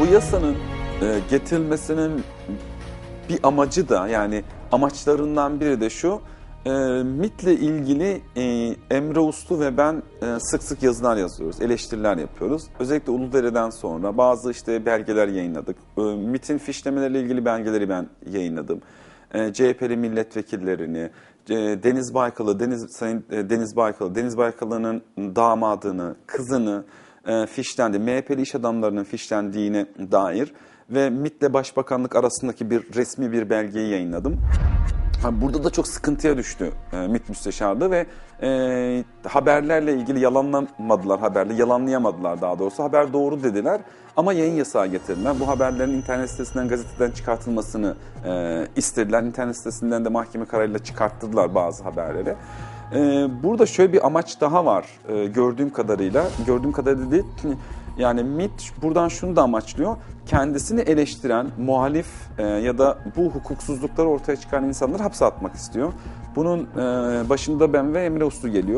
Bu yasanın e, getirilmesinin bir amacı da yani amaçlarından biri de şu. E, MIT'le ilgili e, Emre Uslu ve ben e, sık sık yazılar yazıyoruz, eleştiriler yapıyoruz. Özellikle Uludere'den sonra bazı işte belgeler yayınladık. E, MIT'in fişlemeleriyle ilgili belgeleri ben yayınladım. E, CHP'li milletvekillerini, e, Deniz Baykal'ı, Deniz, Sayın e, Deniz Baykal'ı, Deniz Baykal'ın damadını, kızını e, fişlendi. MHP'li iş adamlarının fişlendiğine dair ve MIT'le Başbakanlık arasındaki bir resmi bir belgeyi yayınladım. Burada da çok sıkıntıya düştü e, MİT müsteşarlığı ve e, haberlerle ilgili yalanlamadılar haberle, yalanlayamadılar daha doğrusu. Haber doğru dediler ama yayın yasağı getirdiler. Bu haberlerin internet sitesinden, gazeteden çıkartılmasını e, istediler. İnternet sitesinden de mahkeme kararıyla çıkarttırdılar bazı haberleri. E, burada şöyle bir amaç daha var e, gördüğüm kadarıyla. Gördüğüm kadarıyla değil, yani MIT buradan şunu da amaçlıyor. Kendisini eleştiren, muhalif e, ya da bu hukuksuzlukları ortaya çıkaran insanları hapse atmak istiyor. Bunun e, başında ben ve Emre Uslu geliyor.